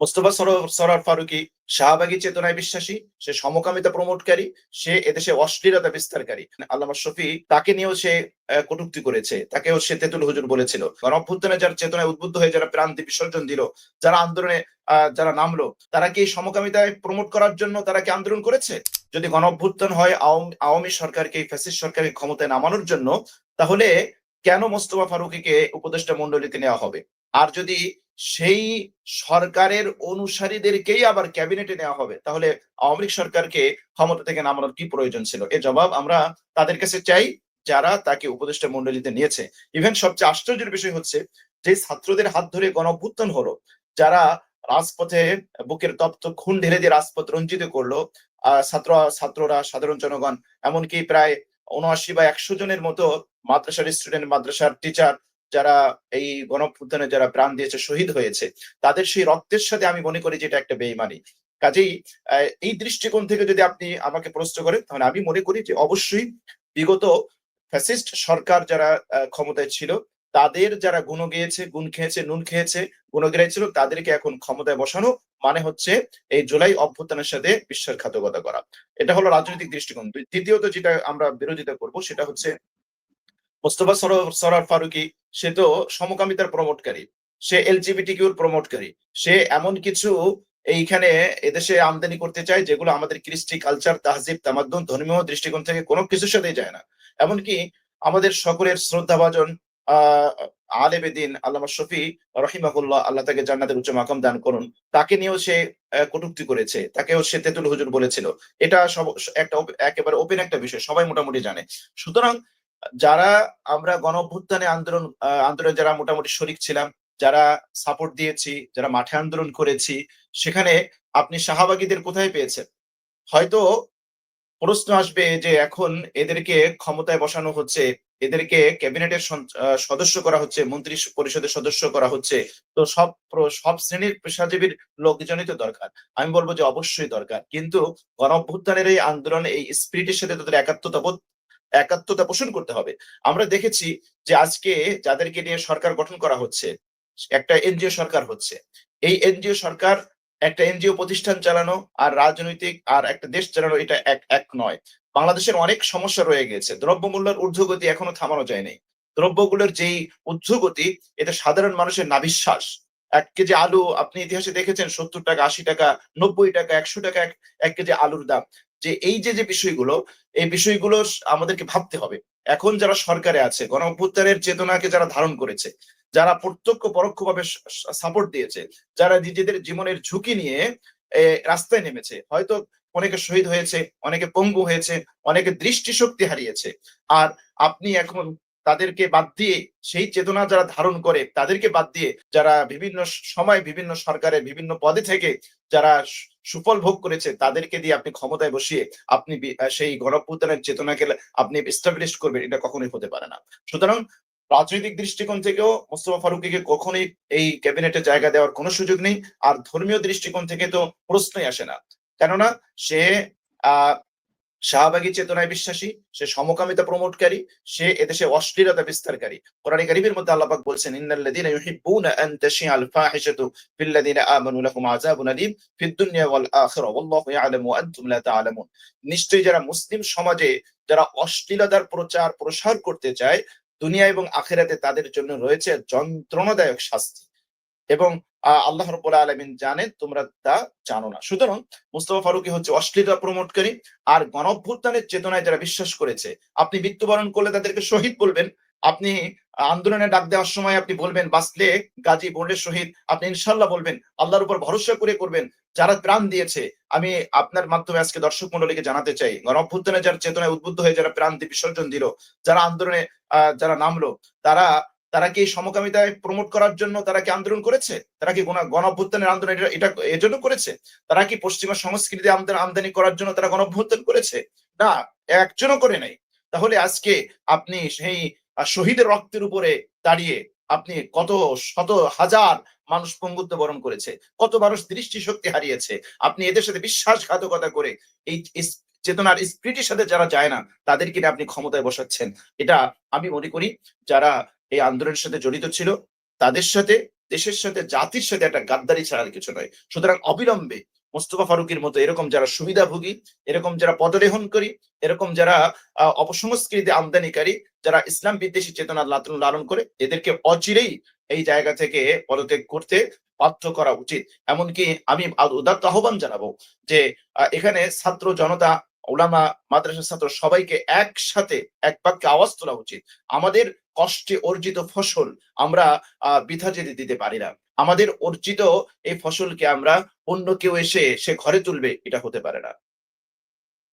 মোস্তফা সরার ফারুকি শাহবাগী চেতনায় বিশ্বাসী, সে সমকামিতা প্রমোটকারী, সে এদেশে অশ্লীলতা বিস্তারকারী। আল্লামা শফি তাকে নিয়েও সে কটূক্তি করেছে, তাকেও সে তেতুল হুজুর বলেছিল। কারণ অভ্যুত্থানে যারা চেতনায় উদ্বুদ্ধ হয়ে যারা প্রান্তি বিসর্জন দিল, যারা আন্দোলনে যারা নামলো, তারা কি সমকামিতায় প্রমোট করার জন্য তারা কি আন্দোলন করেছে? যদি গণ অভ্যুত্থান হয় আওয়াম- সরকারকে, ফ্যাসিস্ট সরকারকে ক্ষমতায় নামানোর জন্য, তাহলে কেন মোস্তফা ফারুকিকে উপদেষ্টা মন্ডলীতে নেওয়া হবে? আর যদি সেই সরকারের অনুসারীদেরকেই আবার ক্যাবিনেটে নেওয়া হবে। তাহলে আওয়ামী লীগ সরকারকে ক্ষমতা থেকে নামানোর কি প্রয়োজন ছিল? এ জবাব আমরা তাদের কাছে চাই, যারা তাকে উপদেষ্টা মন্ডলীতে নিয়েছে। ইভেন সবচেয়ে আশ্চর্যের বিষয় হচ্ছে যে ছাত্রদের হাত ধরে গণ অভ্যুত্থান হলো, যারা রাজপথে বুকের তপ্ত খুন ঢেলে দিয়ে রাজপথ রঞ্জিত করল ছাত্র, ছাত্ররা, সাধারণ জনগণ, এমনকি প্রায় উনআশি বা একশো জনের মতো মাদ্রাসার স্টুডেন্ট মাদ্রাসার টিচার যারা এই গণঅভ্যুত্থানে যারা প্রাণ দিয়েছে, শহীদ হয়েছে, তাদের সেই রক্তের সাথে আমি মনে করি যে এটা একটা বেইমানি। কাজেই এই দৃষ্টিকোণ থেকে যদি আপনি আমাকে প্রশ্ন করেন, তাহলে আমি মনে করি যে অবশ্যই বিগত ফ্যাসিস্ট সরকার যারা ক্ষমতায় ছিল, তাদের যারা গুণ গেয়েছে, গুণ খেয়েছে, নুন খেয়েছে, গুণগ্রাহী ছিল, তাদেরকে এখন ক্ষমতায় বসানো মানে হচ্ছে এই জুলাই অভ্যুত্থানের সাথে বিশ্বাসঘাতকতা করা। এটা হলো রাজনৈতিক দৃষ্টিকোণ। দ্বিতীয়ত যেটা আমরা বিরোধিতা করব, সেটা হচ্ছে মোস্তফা সরার ফারুকি, সে তো সমকামিতার প্রমোটকারী সে এলজিবিটি কিউর প্রমোটকারী সে এমন কিছু এইখানে এদেশে আমদানি করতে চায় যেগুলো আমাদের কৃষ্টি কালচার তাহজিব, তামাদ্দুন, ধর্মীয় দৃষ্টিকোণ থেকে কোনো কিছুর সাথেই যায় না। এমনকি আমাদের সকলের শ্রদ্ধাভাজন আহ আলেবে দিন আল্লামা শফি রহিমাহুল্লাহ আল্লাহ তাকে জান্নাতের উচ্চ মাকাম দান করুন। তাকে নিয়েও সে কটূক্তি করেছে। তাকেও সে তেতুল হুজুর বলেছিল। এটা সব, একটা একেবারে ওপেন একটা বিষয়। সবাই মোটামুটি জানে। সুতরাং যারা আমরা গণ অভ্যুত্থানে আন্দোলন আন্দোলনে যারা মোটামুটি শরিক ছিলাম, যারা সাপোর্ট দিয়েছি, যারা মাঠে আন্দোলন করেছি, সেখানে আপনি শাহবাগীদের কোথায় পেয়েছেন? হয়তো প্রশ্ন আসবে যে এখন এদেরকে ক্ষমতায় বসানো হচ্ছে, এদেরকে ক্যাবিনেটের সদস্য করা হচ্ছে, মন্ত্রী পরিষদের সদস্য করা হচ্ছে, তো সব সব শ্রেণির পেশাজীবীর লোকজনই তো দরকার। আমি বলব যে অবশ্যই দরকার, কিন্তু গণ এই আন্দোলন, এই স্পিরিটের সাথে তাদের একাত্মতা বোধ একাত্মতা পোষণ করতে হবে। আমরা দেখেছি যে আজকে যাদেরকে নিয়ে সরকার গঠন করা হচ্ছে, একটা এনজিও সরকার হচ্ছে। এই এনজিও সরকার একটা এনজিও প্রতিষ্ঠান চালানো আর রাজনৈতিক আর একটা দেশ চালানো এটা এক এক নয়। বাংলাদেশের অনেক সমস্যা রয়ে গেছে। দ্রব্যমূল্যের ঊর্ধ্বগতি এখনও থামানো যায়নি। দ্রব্যগুলোর যেই ঊর্ধ্বগতি, এটা সাধারণ মানুষের নাবিশ্বাস। এক কেজি আলু আপনি ইতিহাসে দেখেছেন, সত্তর টাকা, আশি টাকা, নব্বই টাকা, একশো টাকা, এক কেজি আলুর দাম। যে এই যে যে বিষয়গুলো, এই বিষয়গুলো আমাদেরকে ভাবতে হবে। এখন যারা সরকারে আছে গণ অভ্যুত্থানের চেতনাকে যারা ধারণ করেছে, যারা প্রত্যক্ষ পরোক্ষভাবে সাপোর্ট দিয়েছে, যারা নিজেদের জীবনের ঝুঁকি নিয়ে রাস্তায় নেমেছে, হয়তো অনেকে শহীদ হয়েছে, অনেকে পঙ্গু হয়েছে, অনেকে দৃষ্টিশক্তি হারিয়েছে, আর আপনি এখন তাদেরকে বাদ দিয়ে, সেই চেতনা যারা ধারণ করে, তাদেরকে বাদ দিয়ে, যারা বিভিন্ন সময় বিভিন্ন সরকারের বিভিন্ন পদে থেকে, যারা সুফল ভোগ করেছে, তাদেরকে দিয়ে আপনি ক্ষমতায় বসিয়ে আপনি সেই গণপ্রদানের চেতনাকে আপনি এস্টাবলিশ করবেন, এটা কখনোই হতে পারে না। সুতরাং রাজনৈতিক দৃষ্টিকোণ থেকেও মোস্তফা ফারুকিকে কখনোই এই ক্যাবিনেটে জায়গা দেওয়ার কোনো সুযোগ নেই, আর ধর্মীয় দৃষ্টিকোণ থেকে তো প্রশ্নই আসে না। কেননা সে, আহ শাহবাগী চেতনায় বিশ্বাসী, সে সমকামিতা প্রমোটকারী, সে এদেশে অশ্লীলতা বিস্তারকারী। কোরআন কারীমের মধ্যে আল্লাহ বলছেন ইন্নাল্লাযীনা ইউহিব্বুনা আন তাশিআল ফাহিশাতু ফিল্লাযীনা আমানু লাহুম আযাবুন আলীম ফিদ দুনিয়া ওয়াল আখিরা ওয়াল্লাহু ইয়ালামু ওয়া আনতুম লা নিশ্চয়ই যারা মুসলিম সমাজে যারা অশ্লীলতার প্রচার প্রসার করতে চায়, দুনিয়া এবং আখিরাতে তাদের জন্য রয়েছে যন্ত্রণাদায়ক শাস্তি। এবং আল্লাহ রব্বুল আলামিন জানেন তোমরা তা জানো না। সুতরাং মুস্তফা ফারুকি হচ্ছে অশ্লীলতা প্রমোটকারী আর গণঅভ্যুত্থানের চেতনায় যারা বিশ্বাস করেছে, আপনি মৃত্যুবরণ করলে তাদেরকে শহীদ বলবেন, আপনি আন্দোলনে ডাক দেওয়ার সময় আপনি বলবেন, বাঁচলে গাজী বোর্ডের শহীদ। আপনি ইনশাল্লাহ বলবেন, আল্লাহর উপর ভরসা করে করবেন। যারা প্রাণ দিয়েছে, আমি আপনার মাধ্যমে আজকে দর্শক মন্ডলীকে জানাতে চাই, গণঅভ্যুত্থানে যারা চেতনায় উদ্বুদ্ধ হয়ে যারা প্রাণ বিসর্জন দিল, যারা আন্দোলনে যারা নামলো, তারা তারা কি সমকামিতায় প্রমোট করার জন্য তারা কি আন্দোলন করেছে? তারা কি গণ- গণ অভ্যুত্থানের আন্দোলন এটা- এজন্য করেছে? তারা কি পশ্চিমা সংস্কৃতি আমদানি করার জন্য তারা গণ অভ্যুত্থান করেছে? না, একজনও করে নাই। তাহলে আজকে আপনি সেই শহীদের রক্তের উপরে দাঁড়িয়ে আপনি কত শত হাজার মানুষ পঙ্গুত্ব বরণ করেছে, কত মানুষ দৃষ্টিশক্তি হারিয়েছে, আপনি এদের সাথে বিশ্বাসঘাতকতা করে এই চেতনার স্পিরিটের সাথে যারা যায় না, তাদেরকে আপনি ক্ষমতায় বসাচ্ছেন। এটা আমি মনে করি যারা এই আন্দোলনের সাথে জড়িত ছিল। তাদের সাথে, দেশের সাথে, জাতির সাথে একটা গাদ্দারি ছাড়া আর কিছু নয়। সুতরাং অবিলম্বে মোস্তফা ফারুকের মতো এরকম যারা সুবিধাভোগী, এরকম যারা পদলেহন করি এরকম যারা অপসংস্কৃতি আমদানিকারী, যারা ইসলাম বিদ্বেষী চেতনা লালন লালন করে, এদেরকে অচিরেই এই জায়গা থেকে পদত্যাগ করতে বাধ্য করা উচিত। এমনকি আমি উদাত্ত আহ্বান জানাব যে এখানে ছাত্র জনতা ওলামা মাদ্রাসার ছাত্র সবাইকে একসাথে এক বাক্যে আওয়াজ তোলা উচিত। আমাদের কষ্টে অর্জিত ফসল আমরা বৃথা যেতে দিতে পারি না। আমাদের অর্জিত এই ফসলকে আমরা অন্য কেউ এসে সে ঘরে তুলবে, এটা হতে পারে না।